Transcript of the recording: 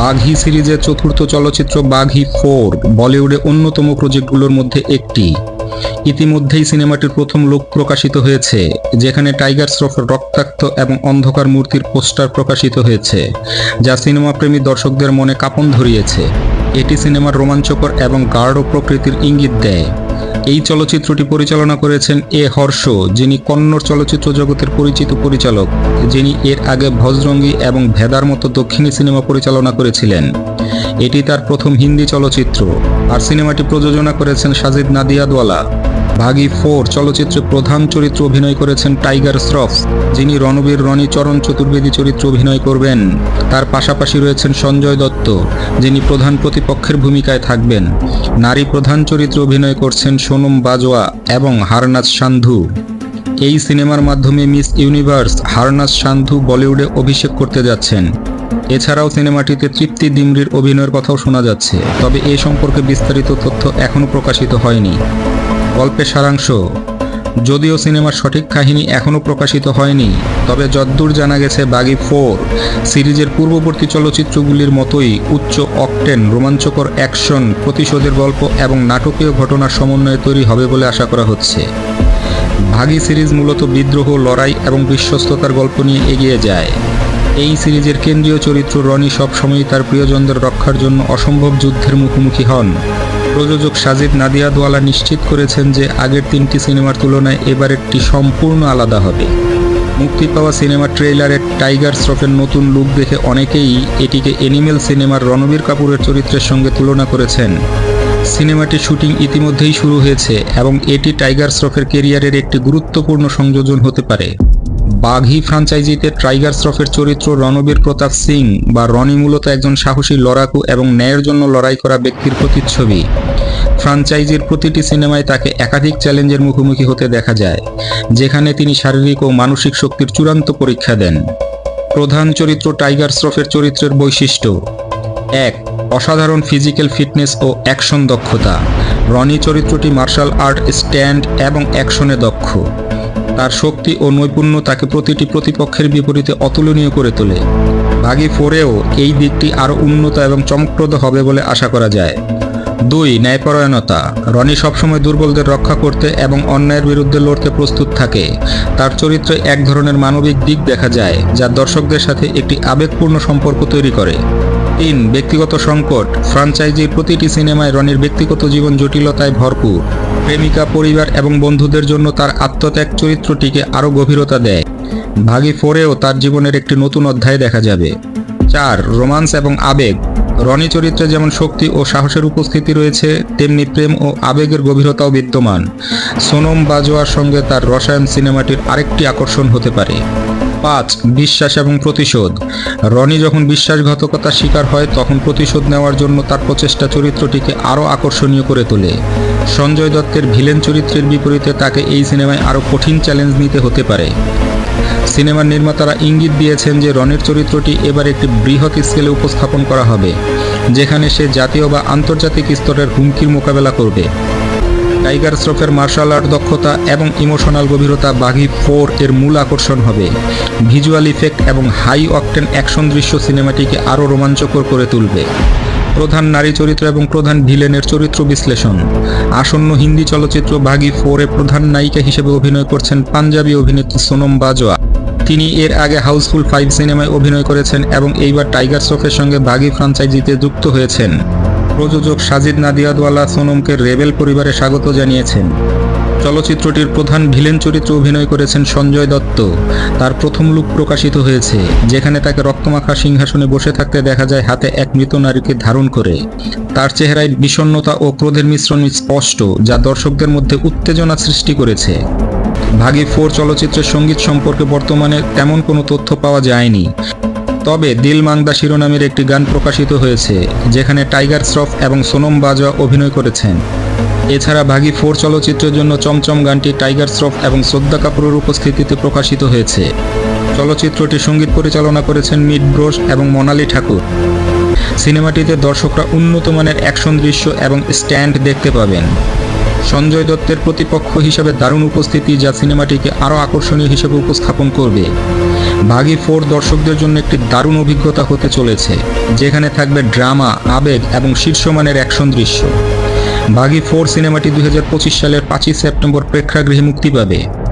বাঘি সিরিজের চতুর্থ চলচ্চিত্র বাঘি ফোর, বলিউডে অন্যতম প্রজেক্টগুলোর মধ্যে একটি। ইতিমধ্যেই সিনেমাটির প্রথম লোক প্রকাশিত হয়েছে, যেখানে টাইগার শ্রফের রক্তাক্ত এবং অন্ধকার মূর্তির পোস্টার প্রকাশিত হয়েছে, যা সিনেমাপ্রেমী দর্শকদের মনে কাঁপন ধরিয়েছে। এটি সিনেমার রোমাঞ্চকর এবং গাঢ় প্রকৃতির ইঙ্গিত দেয়। এই চলচ্চিত্রটি পরিচালনা করেছেন এ হর্ষ, যিনি কন্নড় চলচ্চিত্র জগতের পরিচিত পরিচালক, যিনি এর আগে ভজরঙ্গি এবং ভেদার মতো দক্ষিণী সিনেমা পরিচালনা করেছিলেন। এটি তার প্রথম হিন্দি চলচ্চিত্র, আর সিনেমাটি প্রযোজনা করেছেন সাজিদ নাদিয়াদওয়ালা। ভাগি ফোর চলচ্চিত্রে প্রধান চরিত্র অভিনয় করেছেন টাইগার শ্রফ, যিনি রণবীর রনি চরণ চতুর্বেদী চরিত্র অভিনয় করবেন। তার পাশাপাশি রয়েছেন সঞ্জয় দত্ত, যিনি প্রধান প্রতিপক্ষের ভূমিকায় থাকবেন। নারী প্রধান চরিত্রে অভিনয় করছেন সোনম বাজওয়া এবং হারনাজ সান্ধু। এই সিনেমার মাধ্যমে মিস ইউনিভার্স হারনাস সান্ধু বলিউডে অভিষেক করতে যাচ্ছেন। এছাড়াও সিনেমাটিতে তৃপ্তি দিমরির অভিনয়ের কথাও শোনা যাচ্ছে, তবে এ সম্পর্কে বিস্তারিত তথ্য এখনও প্রকাশিত হয়নি। গল্পের সারাংশ। যদিও সিনেমার সঠিক কাহিনী এখনও প্রকাশিত হয়নি, তবে যদ্দূর জানা গেছে বাগি ফোর সিরিজের পূর্ববর্তী চলচ্চিত্রগুলির মতোই উচ্চ অকটেন রোমাঞ্চকর অ্যাকশন, প্রতিশোধের গল্প এবং নাটকীয় ঘটনার সমন্বয়ে তৈরি হবে বলে আশা করা হচ্ছে। ভাগি সিরিজ মূলত বিদ্রোহ, লড়াই এবং বিশ্বস্ততার গল্প নিয়ে এগিয়ে যায়। এই সিরিজের কেন্দ্রীয় চরিত্র রনি সবসময়ই তার প্রিয়জনদের রক্ষার জন্য অসম্ভব যুদ্ধের মুখোমুখি হন। প্রযোজক সাজিদ নাদিয়াদওয়ালা নিশ্চিত করেছেন যে আগের তিনটি সিনেমার তুলনায় এবারেরটি সম্পূর্ণ আলাদা হবে। মুক্তি পাওয়া সিনেমার ট্রেইলারে টাইগার শ্রফের নতুন লুক দেখে অনেকেই এটিকে এনিমেল সিনেমার রণবীর কাপুরের চরিত্রের সঙ্গে তুলনা করেছেন। সিনেমাটির শুটিং ইতিমধ্যেই শুরু হয়েছে এবং এটি টাইগার শ্রফের কেরিয়ারের একটি গুরুত্বপূর্ণ সংযোজন হতে পারে। বাঘি ফ্রাঞ্চাইজিতে টাইগার শ্রফের চরিত্র রণবীর প্রতাপ সিং বা রনি মূলত একজন সাহসী লড়াকু এবং ন্যায়ের জন্য লড়াই করা ব্যক্তির প্রতিচ্ছবি। ফ্রাঞ্চাইজির প্রতিটি সিনেমায় তাকে একাধিক চ্যালেঞ্জের মুখোমুখি হতে দেখা যায়, যেখানে তিনি শারীরিক ও মানসিক শক্তির চূড়ান্ত পরীক্ষা দেন। প্রধান চরিত্র টাইগার শ্রফের চরিত্রের বৈশিষ্ট্য। এক, অসাধারণ ফিজিক্যাল ফিটনেস ও অ্যাকশন দক্ষতা। রনি চরিত্রটি মার্শাল আর্ট, স্ট্যান্ড এবং অ্যাকশনে দক্ষ। তার শক্তি ও নৈপুণ্য তাকে প্রতিটি প্রতিপক্ষের বিপরীতে অতুলনীয় করে তোলে। ভাগি ফোরেও এই দিকটি আরও উন্নত এবং চমকপ্রদ হবে বলে আশা করা যায়। দুই, ন্যায়পরায়ণতা। রনি সবসময় দুর্বলদের রক্ষা করতে এবং অন্যায়ের বিরুদ্ধে লড়তে প্রস্তুত থাকে। তার চরিত্রে এক ধরনের মানবিক দিক দেখা যায়, যা দর্শকদের সাথে একটি আবেগপূর্ণ সম্পর্ক তৈরি করে। তিন, ব্যক্তিগত সংকট। ফ্রাঞ্চাইজির প্রতিটি সিনেমায় রনির ব্যক্তিগত জীবন জটিলতায় ভরপুর। প্রেমিকা পরিবার এবং বন্ধুদের জন্য তার আত্মত্যাগ চরিত্রটিকে আরও গভীরতা দেয়। ভাগি ফোরেও তার জীবনের একটি নতুন অধ্যায় দেখা যাবে। চার, রোমান্স এবং আবেগ। রনি চরিত্রে যেমন শক্তি ও সাহসের উপস্থিতি রয়েছে, তেমনি প্রেম ও আবেগের গভীরতাও বিদ্যমান। সোনম বাজোয়ার সঙ্গে তার রসায়ন সিনেমাটির আরেকটি আকর্ষণ হতে পারে। পাঁচ বিশ্বাস এবং প্রতিশোধ। রনি যখন বিশ্বাসঘাতকতার শিকার হয়, তখন প্রতিশোধ নেওয়ার জন্য তার প্রচেষ্টা চরিত্রটিকে আরও আকর্ষণীয় করে তোলে। সঞ্জয় দত্তের ভিলেন চরিত্রের বিপরীতে তাকে এই সিনেমায় আরও কঠিন চ্যালেঞ্জ নিতে হতে পারে। সিনেমার নির্মাতারা ইঙ্গিত দিয়েছেন যে রনির চরিত্রটি এবার একটি বৃহৎ স্কেলে উপস্থাপন করা হবে, যেখানে সে জাতীয় বা আন্তর্জাতিক স্তরের হুমকির মোকাবেলা করবে। টাইগার শ্রফের মার্শাল আর্ট দক্ষতা এবং ইমোশনাল গভীরতা বাঘি ফোর এর মূল আকর্ষণ হবে। ভিজুয়াল ইফেক্ট এবং হাই অকটেন অ্যাকশন দৃশ্য সিনেমাটিকে আরও রোমাঞ্চকর করে তুলবে। প্রধান নারী চরিত্র এবং প্রধান ভিলেনের চরিত্র বিশ্লেষণ। আসন্ন হিন্দি চলচ্চিত্র বাঘি ফোরে প্রধান নায়িকা হিসেবে অভিনয় করছেন পাঞ্জাবি অভিনেত্রী সোনম বাজোয়া তিনি এর আগে হাউসফুল ফাইভ সিনেমায় অভিনয় করেছেন এবং এইবার টাইগার শ্রফের সঙ্গে বাঘি ফ্রাঞ্চাইজিতে যুক্ত হয়েছেন। প্রযোজক সাজিদ নাদিয়াদওয়ালা সোনমকে রেবেল পরিবারে স্বাগত জানিয়েছেন। চলচ্চিত্রটির প্রধান ভিলেন চরিত্রে অভিনয় করেছেন সঞ্জয় দত্ত। তার প্রথম লুক প্রকাশিত হয়েছে, যেখানে তাকে রক্তমাখা সিংহাসনে বসে থাকতে দেখা যায় হাতে এক মৃত নারীকে ধারণ করে। তার চেহারায় বিষণ্ণতা ও ক্রোধের মিশ্রণ স্পষ্ট, যা দর্শকদের মধ্যে উত্তেজনা সৃষ্টি করেছে। ভাগি ফোর চলচ্চিত্রের সংগীত সম্পর্কে বর্তমানে তেমন কোনো তথ্য পাওয়া যায়নি। তবে দিল মাংদা শিরোনামের একটি গান প্রকাশিত হয়েছে, যেখানে টাইগার শ্রফ এবং সোনম বাজওয়া অভিনয় করেছেন। এছাড়া ভাগি ফোর চলচ্চিত্রের জন্য চমচম গানটি টাইগার শ্রফ এবং শ্রদ্ধা কাপুরের উপস্থিতিতে প্রকাশিত হয়েছে। চলচ্চিত্রটি সংগীত পরিচালনা করেছেন মিড ব্রোস এবং মোনালি ঠাকুর। সিনেমাটিতে দর্শকরা উন্নত মানের অ্যাকশন দৃশ্য এবং স্ট্যান্ড দেখতে পাবেন। সঞ্জয় দত্তের প্রতিপক্ষ হিসেবে দারুণ উপস্থিতি যা সিনেমাটিকে আরও আকর্ষণীয় হিসেবে উপস্থাপন করবে। বাগি ফোর দর্শকদের জন্য একটি দারুণ অভিজ্ঞতা হতে চলেছে, যেখানে থাকবে ড্রামা, আবেগ এবং শীর্ষমানের অ্যাকশন দৃশ্য। বাগি ফোর সিনেমাটি দুই হাজার পঁচিশ সালের পাঁচই সেপ্টেম্বর প্রেক্ষাগৃহে মুক্তি পাবে।